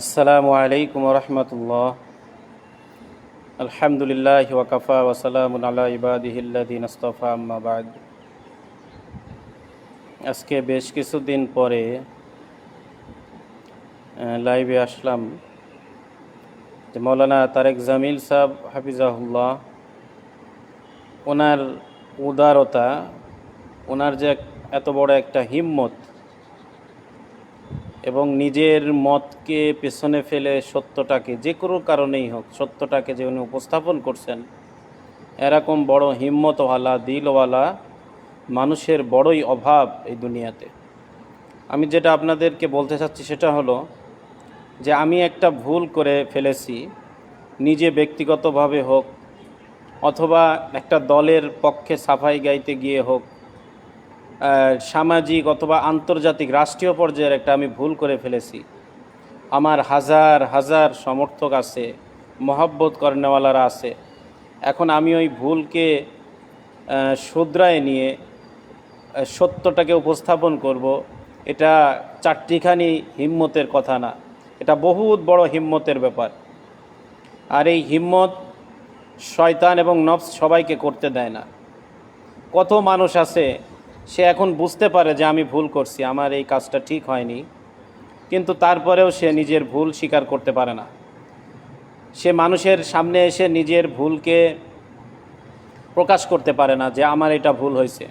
আসসালামু আলাইকুম রহমতুল্লাহ। আলহামদুলিল্লাহ ওয়াকাফা ওসালামুন আলা ইবাদিহিল্লাদিন আস্তফা আম্মাবাদ আজকে বেশ কিছুদিন পরে লাইভে আসলাম যে মৌলানা তারেক জামিল সাহ হাফিজাহুল্লাহ, ওনার উদারতা, ওনার যে এত বড় একটা হিম্মত এবং নিজের মতকে পেছনে ফেলে সত্যটাকে, যে কোনো কারণেই হোক, সত্যটাকে যে উনি উপস্থাপন করছেন, এরকম বড় হিম্মতওয়ালা, দিলওয়ালা মানুষের বড়ই অভাব এই দুনিয়াতে। আমি যেটা আপনাদেরকে বলতে চাচ্ছি সেটা হলো যে আমি একটা ভুল করে ফেলেছি, নিজে ব্যক্তিগতভাবে হোক অথবা একটা দলের পক্ষে সাফাই গাইতে গিয়ে হোক সামাজিক অথবা আন্তর্জাতিক রাষ্ট্রীয় পর্যায়ের একটা আমি ভুল করে ফেলেছি। আমার হাজার হাজার সমর্থক আছে, মহব্বত করেনেওয়ালারা আছে। এখন আমি ওই ভুলকে শুধরায় নিয়ে সত্যটাকে উপস্থাপন করব, এটা চারটিখানি হিম্মতের কথা না। এটা বহুত বড় হিম্মতের ব্যাপার। আর এই হিম্মত শয়তান এবং নফস সবাইকে করতে দেয় না। কত মানুষ আছে সে এখন বুঝতে পারে যে আমি ভুল করছি, আমার এই কাজটা ঠিক হয়নি। কিন্তু তারপরেও সে নিজের ভুল স্বীকার করতে পারে না। সে মানুষের সামনে এসে নিজের ভুলকে প্রকাশ করতে পারে না যে আমার এটা ভুল হয়েছে।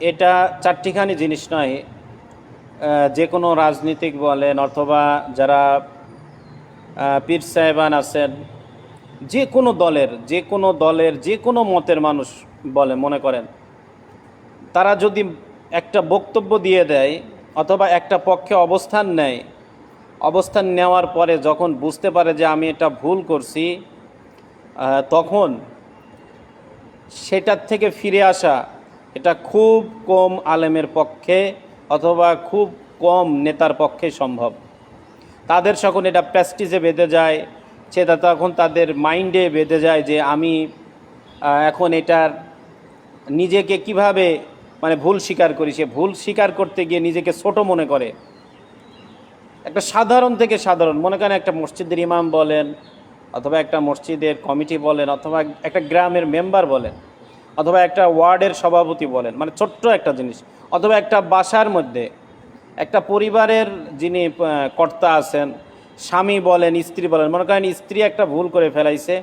এটা চারটিখানি জিনিস নয়। যে কোনো রাজনীতিক বলেন অথবা যারা পীর সাহেবান আছেন যে কোনো দলের, যে কোনো দলের, যে কোনো মতের মানুষ বলে, মনে করেন। তারা যদি একটা বক্তব্য দিয়ে দেয় অথবা একটা পক্ষে অবস্থান নেয়, অবস্থান নেওয়ার পরে যখন বুঝতে পারে যে আমি এটা ভুল করছি তখন সেটার থেকে ফিরে আসা, এটা খুব কম আলেমের পক্ষে অথবা খুব কম নেতার পক্ষে সম্ভব। তাদের যখন এটা প্রেস্টিজে বেঁধে যায় সেটা তখন তাদের মাইন্ডে বেঁধে যায় যে আমি এখন এটার নিজেকে কীভাবে মানে ভুল স্বীকার করি? সে ভুল স্বীকার করতে গিয়ে নিজেকে ছোট মনে করে। একটা সাধারণ থেকে সাধারণ, মনে করেন একটা মসজিদের ইমাম বলেন, অথবা একটা মসজিদের কমিটি বলেন, অথবা একটা গ্রামের মেম্বার বলেন, অথবা একটা ওয়ার্ডের সভাপতি বলেন মানে ছোট্ট একটা জিনিস, অথবা একটা বাসার মধ্যে, একটা পরিবারের যিনি কর্তা আছেন স্বামী বলেন, স্ত্রী বলেন। মনে করেন স্ত্রী একটা ভুল করে ফেলাইছে,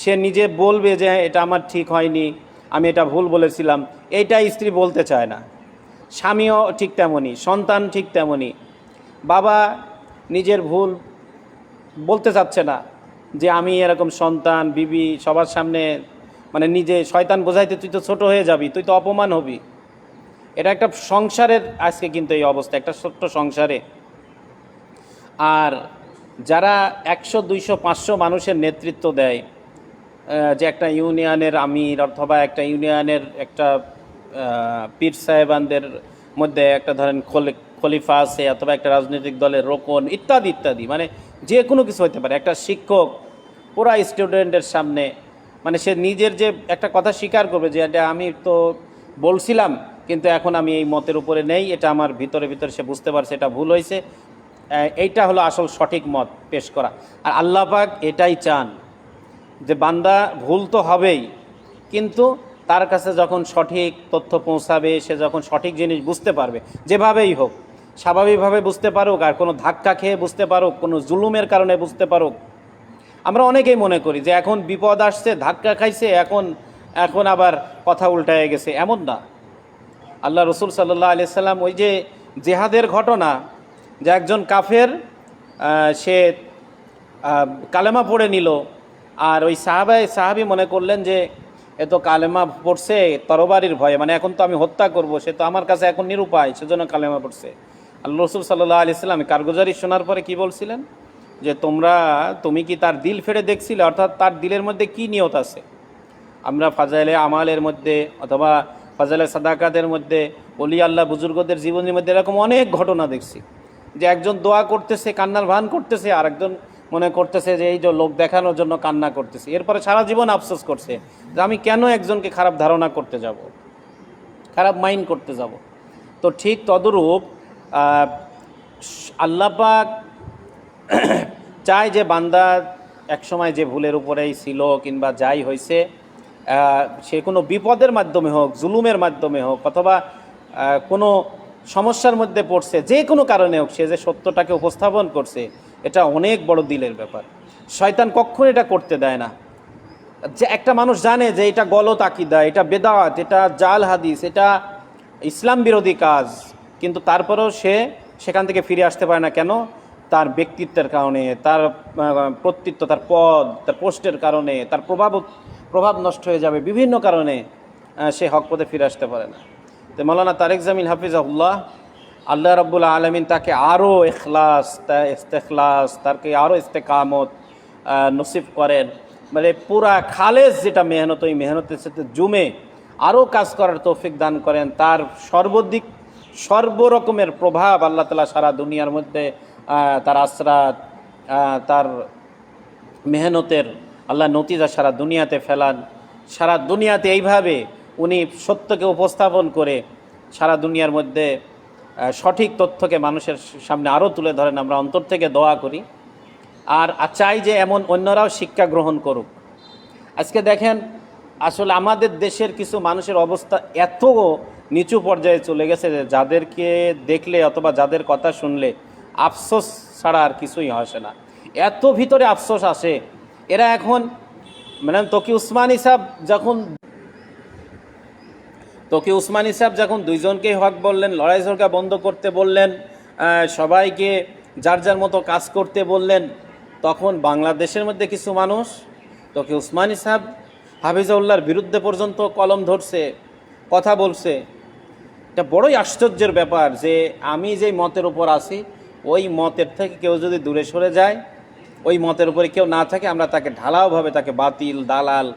সে নিজে বলবে যে, এটা আমার ঠিক হয়নি, আমি এটা ভুল বলেছিলাম। এইটা স্ত্রী বলতে চায় না। স্বামীও ঠিক তেমনই, সন্তান ঠিক তেমনই। বাবা নিজের ভুল বলতে চাচ্ছে না যে, আমি এরকম সন্তান, বিবি, সবার সামনে মানে নিজে শয়তান বোঝাইতে তুই তো ছোট হয়ে যাবি, তুই তো অপমান হবি। এটা একটা সংসারের আজকে কিন্তু এই অবস্থা, একটা ছোট্ট সংসারে। আর যারা একশো, দুইশো, পাঁচশো মানুষের নেতৃত্ব দেয় যে একটা ইউনিয়নের আমির অথবা একটা ইউনিয়নের একটা পীর সাহেবানদের মধ্যে একটা ধরেন খলি- খলিফা আছে অথবা একটা রাজনৈতিক দলের রোকন ইত্যাদি ইত্যাদি। মানে যে কোনো কিছু হতে পারে। একটা শিক্ষক পুরা স্টুডেন্টের সামনে মানে সে নিজের যে একটা কথা স্বীকার করবে যে এটা আমি তো বলছিলাম, কিন্তু এখন আমি এই মতের উপরে নেই, এটা আমার ভিতরে ভিতরে সে বুঝতে পারছে, এটা ভুল হয়েছে। এইটা হলো আসল সঠিক মত পেশ করা। আর আল্লাহ পাক এটাই চান যে বান্দা ভুল তো হবেই, কিন্তু তার কাছে যখন সঠিক তথ্য পৌঁছাবে, সে যখন সঠিক জিনিস বুঝতে পারবে, যেভাবেই হোক, স্বাভাবিকভাবে বুঝতে পারুক, আর কোনো ধাক্কা খেয়ে বুঝতে পারুক, কোনো জুলুমের কারণে বুঝতে পারুক। আমরা অনেকেই মনে করি যে এখন বিপদ আসছে, ধাক্কা খাইছে, এখন এখন আবার কথা উল্টায় গেছে। এমন না। আল্লাহ রসুল সাল্লাহ আলি সাল্লাম ওই যে জেহাদের ঘটনা যে একজন কাফের সে কালেমা পড়ে নিল। আর ওই সাহাবাই সাহাবি মনে করলেন যে, এ তো কালেমা পড়ছে, তরবারির ভয়ে। মানে এখন তো আমি হত্যা করব, সে তো আমার কাছে এখন নিরুপায়, সেজন্য কালেমা পড়ছে। আল্লাহ রসুল সাল্লাহ আলি সাল্লাম কারগুজারি শোনার পরে কি বলছিলেন? যে, তোমরা, তুমি কি তার দিল ফেড়ে দেখছিলে? অর্থাৎ তার দিলের মধ্যে কি নিয়ত আছে? আমরা ফাজাইলে আমালের মধ্যে অথবা ফাজাইলে সাদাকাতের মধ্যে, অলি আল্লাহ বুজুর্গদের জীবনের মধ্যে এরকম অনেক ঘটনা দেখছি। যে একজন দোয়া করতেছে, কান্নার ভান করতেছে আর একজন মনে করতেছে যে এই যে লোক দেখানোর জন্য কান্না করতেছে। এরপরে সারা জীবন আফসোস করছে যে আমি কেন একজনকে খারাপ ধারণা করতে যাব, খারাপ মাইন্ড করতে যাব। তো ঠিক তদরূপ আল্লাপাক চায় যে বান্দা একসময় যে ভুলের উপরেই ছিল কিংবা যাই হয়েছে সে কোনো বিপদের মাধ্যমে হোক, জুলুমের মাধ্যমে হোক, অথবা কোনো সমস্যার মধ্যে পড়ছে, যে কোনো কারণে হোক সে যে সত্যটাকে উপস্থাপন করছে, এটা অনেক বড় দিলের ব্যাপার। শয়তান কখনো এটা করতে দেয় না। যে একটা মানুষ জানে যে এটা গলত আকিদা, এটা বেদাত এটা জাল হাদিস, এটা ইসলাম বিরোধী কাজ, কিন্তু তারপরেও সে সেখান থেকে ফিরে আসতে পারে না। কেন? তার ব্যক্তিত্বের কারণে, তার কর্তৃত্ব তার পদ, তার পোস্টের কারণে, তার প্রভাব প্রভাব নষ্ট হয়ে যাবে বিভিন্ন কারণে সে হক পথে ফিরে আসতে পারে না। তো মৌলানা তারেক জামিল হাফিজাহুল্লাহ আল্লাহ রব্বুল আলমিন তাকে আরও এখলাস তা ইস্তেখলাস তাকে আরও ইস্তেকামত নসিব করেন। মানে পুরা খালেজ যেটা মেহনত ওই মেহনতের সাথে জুমে আরও কাজ করার তৌফিক দান করেন। তার সর্বদিক সর্বরকমের প্রভাব আল্লাহ তালা সারা দুনিয়ার মধ্যে তার আশ্রাত আহ, তার মেহনতের আল্লাহ নতিজা সারা দুনিয়াতে ফেলান। সারা দুনিয়াতে এইভাবে উনি সত্যকে উপস্থাপন করে সারা দুনিয়ার মধ্যে সঠিক তথ্যকে মানুষের সামনে আরও তুলে ধরেন, আমরা অন্তর থেকে দোয়া করি। আর চাই যে এমন অন্যরাও শিক্ষা গ্রহণ করুক। আজকে দেখেন, আসলে আমাদের দেশের কিছু মানুষের অবস্থা এত নিচু পর্যায়ে চলে গেছে যে যাদেরকে দেখলে অথবা যাদের কথা শুনলে আফসোস ছাড়া আর কিছুই আসে না। এত ভিতরে আফসোস আসে। এরা এখন মানে তকি উসমানী সাহেব যখন তোকে উসমানী সাহেব যখন দুইজনকেই হক বললেন, লড়াই ঝরকা বন্ধ করতে বললেন সবাইকে যার যার মতো কাজ করতে বললেন, তখন বাংলাদেশের মধ্যে কিছু মানুষ, তোকে উসমানী সাহেব হাফিজাউল্লাহর বিরুদ্ধে পর্যন্ত কলম ধরছে, কথা বলছে। এটা বড়ই আশ্চর্যের ব্যাপার যে আমি যেই মতের উপর আছি, ওই মতের থেকে কেউ যদি দূরে সরে যায়, ওই মতের উপরে কেউ না থাকে, আমরা তাকে ঢালাওভাবে তাকে বাতিল, দালাল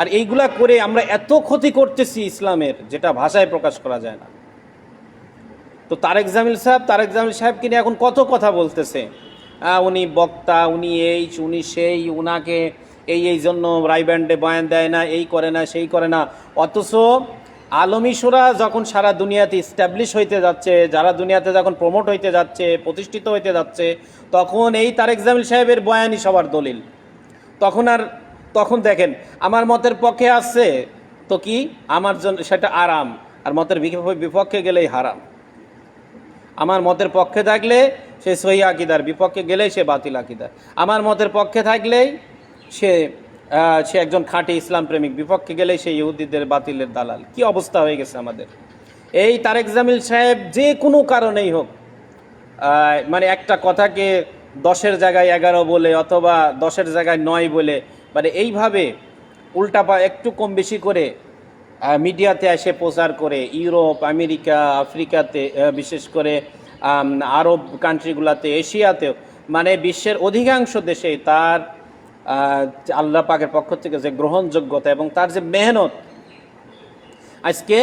আর এইগুলা করে আমরা এত ক্ষতি করতেছি ইসলামের, যেটা ভাষায় প্রকাশ করা যায় না। তো তারেক জামিল সাহেব, তারেক জামিল সাহেবকে নিয়ে এখন কত কথা বলতেছে? উনি বক্তা, উনি এই উনি সেই, উনাকে এই এই জন্য রাইব্যান্ডে বয়ান দেয় না, এই করে না, সেই করে না। অথচ আলমিসোরা যখন সারা দুনিয়াতে ইস্টাবলিশ হইতে যাচ্ছে, যারা দুনিয়াতে যখন প্রমোট হইতে যাচ্ছে, প্রতিষ্ঠিত হইতে যাচ্ছে, তখন এই তারেক জামিল সাহেবের বয়ানই সবার দলিল। তখন আর তখন দেখেন, আমার মতের পক্ষে আসছে তো কি? আমার জন্য সেটা আরাম। আর মতের বিপক্ষে গেলেই হারাম। আমার মতের পক্ষে থাকলে সে সহি আকিদার, বিপক্ষে গেলেই সে বাতিল আকিদার। আমার মতের পক্ষে থাকলেই সে সে একজন খাঁটি ইসলাম প্রেমিক, বিপক্ষে গেলেই সে ইহুদিদের বাতিলের দালাল। কি অবস্থা হয়ে গেছে আমাদের। এই তারেক জামিল সাহেব যে কোনো কারণেই হোক মানে একটা কথাকে দশের জায়গায় এগারো বলে অথবা দশের জায়গায় নয় বলে মানে এইভাবে উল্টাপা একটু কম বেশি করে মিডিয়াতে এসে প্রচার করে, ইউরোপ, আমেরিকা, আফ্রিকাতে বিশেষ করে আরব কান্ট্রিগুলোতে এশিয়াতেও মানে বিশ্বের অধিকাংশ দেশে তার আল্লাহ পাকের পক্ষ থেকে যে গ্রহণযোগ্যতা এবং তার যে মেহনত, আজকে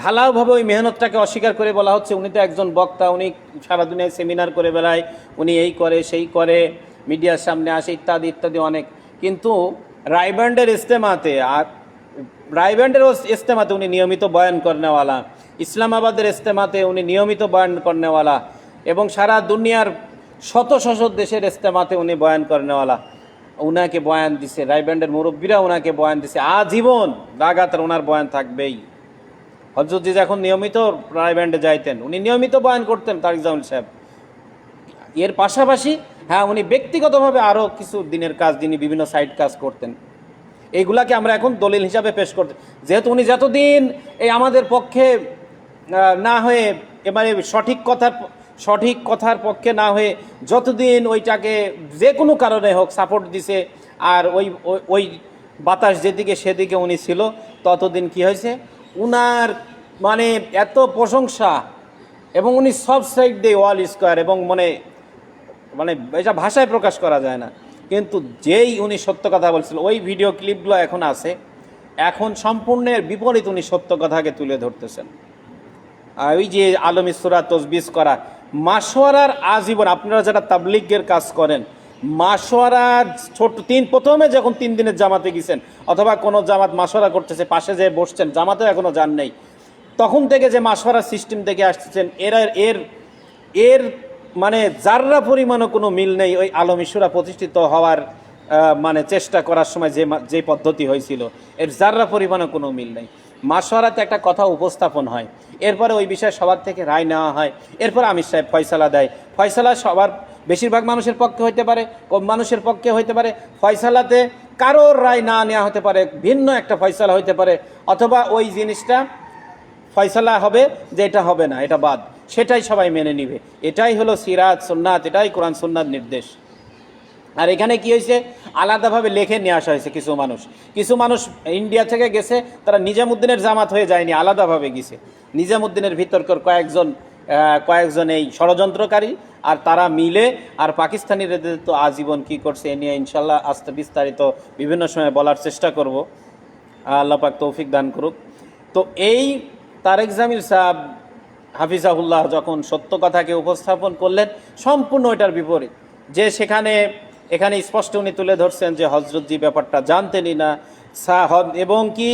ঢালাওভাবে ওই মেহনতটাকে অস্বীকার করে বলা হচ্ছে। উনি তো একজন বক্তা, উনি সারা দুনিয়ায় সেমিনার করে বেড়ায়, উনি এই করে, সেই করে, মিডিয়ার সামনে আসে, ইত্যাদি ইত্যাদি অনেক কিন্তু রায়ব্যান্ডের ইস্তেমাতে আর রায়ব্যান্ডের ইস্তেমাতে উনি নিয়মিত বয়ান করনেওয়ালা, ইসলামাবাদের ইস্তেমাতে উনি নিয়মিত বয়ান করনেওয়ালা এবং সারা দুনিয়ার শত শত দেশের ইস্তেমাতে উনি বয়ান করনেওয়ালা। উনাকে বয়ান দিছে রায়ব্যান্ডের মুরব্বীরা ওনাকে বয়ান দিছে। আজীবন লাগাতার ওনার বয়ান থাকবেই। হজরত জি যখন নিয়মিত রায়ব্যান্ডে যাইতেন। উনি নিয়মিত বয়ান করতেন তারিক জামিল সাহেব। এর পাশাপাশি হ্যাঁ উনি ব্যক্তিগতভাবে আরও কিছু দিনের কাজ, যিনি বিভিন্ন সাইড কাজ করতেন। এইগুলাকে আমরা এখন দলিল হিসাবে পেশ করতে যেহেতু উনি যতদিন এই আমাদের পক্ষে না হয়ে এবারে সঠিক কথার সঠিক কথার পক্ষে না হয়ে যতদিন ওইটাকে যে কোনো কারণে হোক সাপোর্ট দিছে, আর ওই- ওই বাতাস যেদিকে সেদিকে উনি ছিল, ততদিন কি হয়েছে? উনার মানে এত প্রশংসা, এবং উনি সব সাইড দিয়ে ওয়াল স্কোয়ার এবং মানে মানে এটা ভাষায় প্রকাশ করা যায় না। কিন্তু যেই উনি সত্য কথা বলছিল, ওই ভিডিও ক্লিপগুলো এখন আছে। এখন সম্পূর্ণের বিপরীত উনি সত্য কথাকে তুলে ধরতেছেন। আর ওই যে আলমী সুরা তসবিস করা মাসোয়ারার আজীবন, আপনারা যারা তাবলিগের কাজ করেন মাসোয়ারার ছোট, তিন, প্রথমে যখন তিন দিনের জামাতে গেছেন, অথবা কোনো জামাত মাসোয়ারা করতেছে, পাশে যে বসছেন, জামাতেও এখনও যান নেই, তখন থেকে যে মাসোয়ারা সিস্টেম থেকে আসতেছেন এরা, এর এর মানে যাররা পরিমাণও কোনো মিল নেই, ওই আলম ইসুরা প্রতিষ্ঠিত হওয়ার মানে চেষ্টা করার সময় যে যে পদ্ধতি হয়েছিল, এর যাররা পরিমাণও কোনো মিল নেই। মাসোয়ারাতে একটা কথা উপস্থাপন হয়। এরপরে ওই বিষয়ে সবার থেকে রায় নেওয়া হয়। এরপর আমির সাহেব ফয়সালা দেয়। ফয়সালা সবার, বেশিরভাগ মানুষের পক্ষে হইতে পারে, কম মানুষের পক্ষে হইতে পারে। ফয়সালাতে কারোর রায় না নেওয়া হতে পারে, ভিন্ন একটা ফয়সালা হইতে পারে। অথবা ওই জিনিসটা ফয়সালা হবে যে এটা হবে না, এটা বাদ। সেটাই সবাই মেনে নিবে। এটাই হলো সিরাত, সুন্নাত, এটাই কোরআন, সুন্নাত নির্দেশ। আর এখানে কি হয়েছে? আলাদাভাবে লেখে নিয়ে আসা হয়েছে কিছু মানুষ। কিছু মানুষ ইন্ডিয়া থেকে গেছে, তারা নিজামুদ্দিনের জামাত হয়ে যায়নি, আলাদাভাবে গেছে। নিজামুদ্দিনের ভিতরকার কয়েকজন কয়েকজন এই ষড়যন্ত্রকারী, আর তারা মিলে, আর পাকিস্তানিরা তো আজীবন কি করছে এ নিয়ে ইনশাল্লাহ আস্তে বিস্তারিত বিভিন্ন সময় বলার চেষ্টা করব। আল্লাহ পাক তৌফিক দান করুক। তো এই তারেক জামিল সাহেব হাফিজাহুল্লাহ যখন সত্য কথাকে উপস্থাপন করলেন, সম্পূর্ণ এটার বিপরীত। যে সেখানে, এখানে স্পষ্ট উনি তুলে ধরছেন যে হজরতজি ব্যাপারটা জানতেনই না। এবং কি?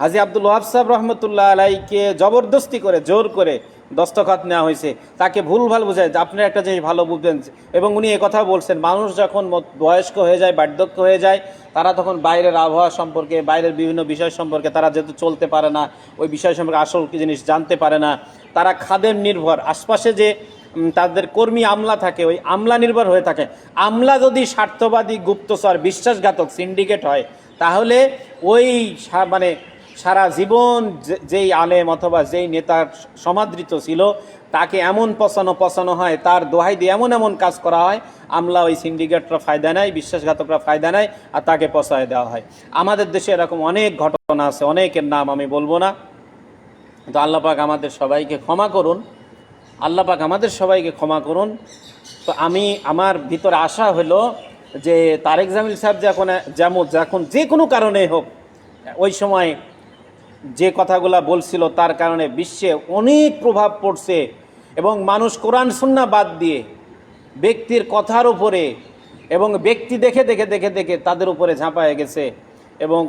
হাজি আব্দুল ওয়াবসাব রহমতুল্লাহ আলাইকে জবরদস্তি করে, জোর করে দস্তখত নেওয়া হয়েছে। তাকে ভুলভাল বোঝায় যে আপনি একটা জিনিস ভালো বুঝবেন এবং উনি কথা বলছেন, মানুষ যখন বয়স্ক হয়ে যায়, বার্ধক্য হয়ে যায়, তারা তখন বাইরের আবহাওয়া সম্পর্কে, বাইরের বিভিন্ন বিষয় সম্পর্কে তারা যেহেতু চলতে পারে না, ওই বিষয় সম্পর্কে আসল কি জিনিস জানতে পারে না। তারা খাদের নির্ভর। আশপাশে যে তাদের কর্মী আমলা থাকে, ওই আমলা নির্ভর হয়ে থাকে। আমলা যদি স্বার্থবাদী, গুপ্তচর, বিশ্বাসঘাতক সিন্ডিকেট হয়, তাহলে ওই মানে সারা জীবন যেই আলেম অথবা যেই নেতার সমাদৃত ছিল, তাকে এমন পচানো পচানো হয়, তার দোহাই দিয়ে এমন এমন কাজ করা হয়, আমলা ওই সিন্ডিকেটরা ফায়দা নেয়, বিশ্বাসঘাতকরা ফায়দা নেয়, আর তাকে পচায় দেওয়া হয়। আমাদের দেশে এরকম অনেক ঘটনা আছে, অনেকের নাম আমি বলব না। তো আল্লাপাক আমাদের সবাইকে ক্ষমা করুন। আল্লাহ পাক আমাদের সবাইকে ক্ষমা করুন। তো আমি, আমার ভিতরে আশা হলো যে তারেক জামিল সাহেব যখন যেমন যখন যে কোনো কারণে হোক, ওই সময় যে কথাগুলা বলছিল তার কারণে বিশ্বে অনেক প্রভাব পড়ছে এবং মানুষ কোরআন সুন্না বাদ দিয়ে ব্যক্তির কথার উপরে এবং ব্যক্তি দেখে দেখে দেখে দেখে তাদের উপরে ঝাঁপায় গেছে এবং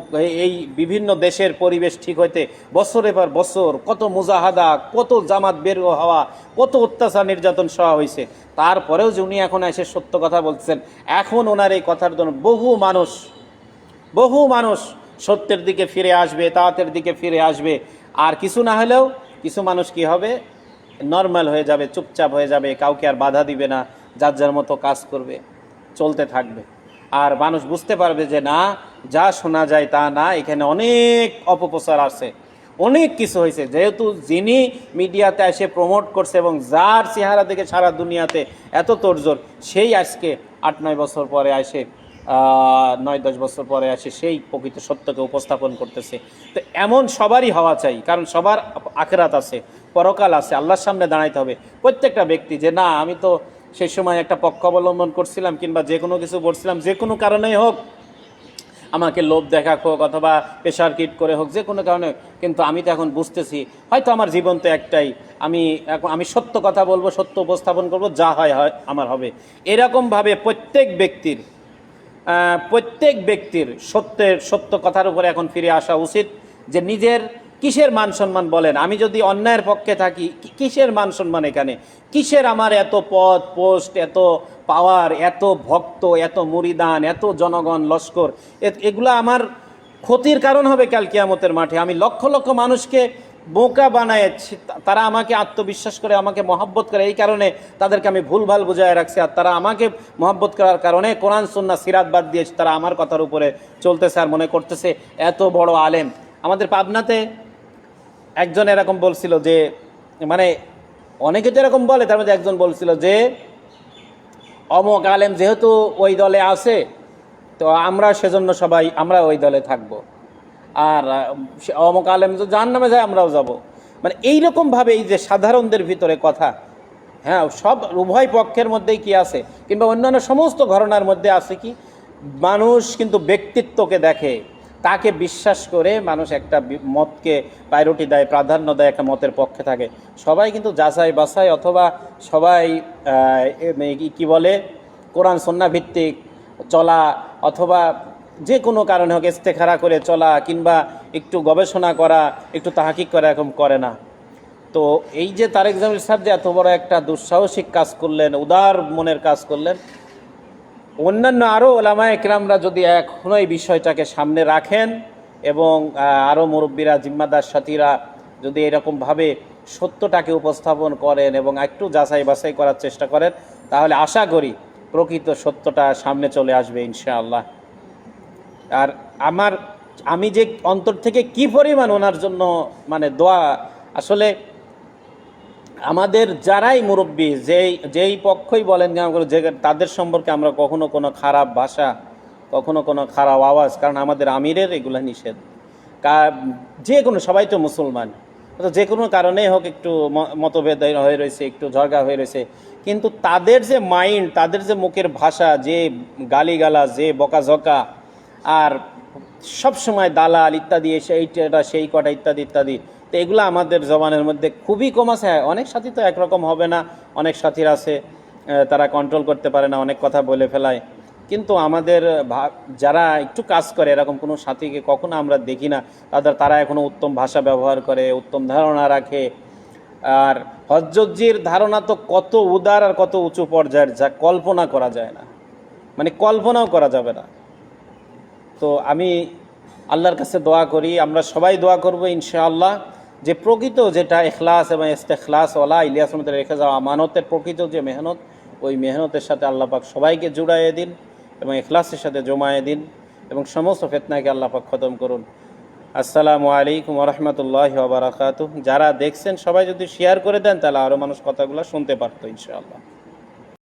এই- বিভিন্ন দেশের পরিবেশ ঠিক হইতে বছরের পর বছর কত মুজাহাদা, কত জামাত বের হওয়া, কত অত্যাচার নির্যাতন সহা হয়েছে তারপরেও যে উনি এখন এসে সত্য কথা বলছেন, এখন ওনার এই কথার জন্য বহু মানুষ বহু মানুষ সত্যের দিকে ফিরে আসবে তাঁতের দিকে ফিরে আসবে। আর কিছু না হলেও কিছু মানুষ কি হবে? নর্মাল হয়ে যাবে, চুপচাপ হয়ে যাবে, কাউকে আর বাধা দিবে না, যার যার মতো কাজ করবে, চলতে থাকবে। আর মানুষ বুঝতে পারবে যে না, যা শোনা যায় তা না, এখানে অনেক অপপ্রচার আছে। অনেক কিছু হয়েছে। যেহেতু যিনি মিডিয়াতে এসে প্রমোট করছে এবং যার চেহারা দেখে সারা দুনিয়াতে এত তোরজোর সেই আজকে আট নয় বছর পরে আসে নয় দশ বছর পরে আসে সেই প্রকৃত সত্যকে উপস্থাপন করতেছে। তো এমন সবারই হওয়া চাই, কারণ সবার আখেরাত আছে, পরকাল আছে, আল্লাহর সামনে দাঁড়াইতে হবে। প্রত্যেকটা ব্যক্তি যে, না, আমি তো সেই সময় একটা পক্ষ অবলম্বন করছিলাম কিংবা যে কোনো কিছু করছিলাম, যে কোনো কারণেই হোক, আমাকে লোভ দেখা হোক অথবা প্রেশার কিট করে হোক, যে কোনো কারণে কিন্তু আমি তো এখন বুঝতেছি, হয়তো আমার জীবন তো একটাই, আমি এখন, আমি সত্য কথা বলব, সত্য উপস্থাপন করব, যা হয় হয়, আমার হবে। এরকমভাবে প্রত্যেক ব্যক্তির প্রত্যেক ব্যক্তির সত্যের, সত্য কথার উপরে এখন ফিরে আসা উচিত যে নিজের কিসের মান সম্মান বলেন? আমি যদি অন্যায়ের পক্ষে থাকি কিসের মান সম্মান এখানে? কিসের আমার এত পদ, পোস্ট, এত পাওয়ার, এত ভক্ত, এত মুরিদান, এত জনগণ লস্কর? এগুলো আমার ক্ষতির কারণ হবে কাল কিয়ামতের মাঠে। আমি লক্ষ লক্ষ মানুষকে বোকা বানায় তারা আমাকে আত্মবিশ্বাস করে, আমাকে মহাব্বত করে। এই কারণে তাদেরকে আমি ভুলভাল বুঝায় রাখছি। আর তারা আমাকে মহাব্বত করার কারণে কোরআন সুন্না সিরাত বাদ দিয়েছে তারা আমার কথার উপরে চলতেছে আর মনে করতেছে, এত বড় আলেম। আমাদের পাবনাতে একজন এরকম বলছিল যে মানে অনেকে তো এরকম বলে, তার মধ্যে একজন বলছিল যে, অমক আলেম যেহেতু ওই দলে আছে, তো আমরা সেজন্য সবাই, আমরা ওই দলে থাকব। আর অমক আলেম তো জাহান নামে যায়, আমরাও যাব। মানে এইরকমভাবে এই যে সাধারণদের ভিতরে কথা হ্যাঁ সব উভয় পক্ষের মধ্যেই কি আছে? কিংবা অন্যান্য সমস্ত ঘটনার মধ্যে আছে কি? মানুষ কিন্তু ব্যক্তিত্বকে দেখে, তাকে বিশ্বাস করে মানুষ একটা মতকে প্রায়োরিটি দেয়, প্রাধান্য দেয়, একটা মতের পক্ষে থাকে। সবাই কিন্তু যাচাই বাছাই অথবা সবাই কি বলে? কোরআন সন্না ভিত্তিক চলা অথবা যে কোনো কারণে হোক ইস্তেখারা করে চলা কিংবা একটু গবেষণা করা, একটু তাহাকিক করা এরকম করে না। তো এই যে তারেক জামিল সাহেব যে এত বড় একটা দুঃসাহসিক কাজ করলেন, উদার মনের কাজ করলেন, অন্যান্য আরও ওলামা একরামরা যদি এখনও এই বিষয়টাকে সামনে রাখেন এবং আরও মুরব্বীরা, জিম্মাদার সাথীরা যদি এরকমভাবে সত্যটাকে উপস্থাপন করেন এবং একটু যাচাই বাছাই করার চেষ্টা করেন, তাহলে আশা করি প্রকৃত সত্যটা সামনে চলে আসবে ইনশাআল্লাহ। আর আমার, আমি যে অন্তর থেকে কি পরিমাণ ওনার জন্য মানে দোয়া, আসলে আমাদের যারাই মুরব্বী, যেই যেই পক্ষই বলেন যে তাদের সম্পর্কে আমরা কখনো কোনো খারাপ ভাষা, কখনো কোনো খারাপ আওয়াজ, কারণ আমাদের আমিরের এগুলো নিষেধ। যে কোনো, সবাই তো মুসলমান। তো যে কোনো কারণেই হোক একটু মতভেদ হয়ে রয়েছে, একটু ঝগড়া হয়ে রয়েছে। কিন্তু তাদের যে মাইন্ড, তাদের যে মুখের ভাষা, যে গালিগালা যে বকাঝকা আর সব সময় দালাল ইত্যাদি এসে এইটা সেই কটা ইত্যাদি ইত্যাদি। তো এগুলো আমাদের জবানের মধ্যে খুবই কম আছে। হ্যাঁ, অনেক সাথী তো একরকম হবে না। অনেক সাথীর আছে তারা কন্ট্রোল করতে পারে না অনেক কথা বলে ফেলায়। কিন্তু আমাদের যারা একটু কাজ করে এরকম কোনো সাথীকে কখনো আমরা দেখি না। তাদের তারা এখনও উত্তম ভাষা ব্যবহার করে উত্তম ধারণা রাখে। আর হজরতজির ধারণা তো কত উদার আর কত উঁচু পর্যায়ের যা কল্পনা করা যায় না। মানে কল্পনাও করা যাবে না। তো আমি আল্লাহর কাছে দোয়া করি, আমরা সবাই দোয়া করব ইনশাআল্লাহ। যে প্রকৃত যেটা এখলাস এবং ইস্তেখলাস, ওলা ইলিয়াস মধ্যে রেখে যাওয়া আমানতের প্রকৃত যে মেহনত, ওই মেহনতের সাথে আল্লাহ পাক সবাইকে জুড়াইয়ে দিন এবং এখলাসের সাথে জমায়ে দিন এবং সমস্ত ফেতনাকে আল্লাহ পাক খতম করুন। আসসালামু আলাইকুম রহমতুল্লাহ বারাকাতু যারা দেখছেন, সবাই যদি শেয়ার করে দেন, তাহলে আরও মানুষ কথাগুলো শুনতে পারতো ইনশাআল্লাহ।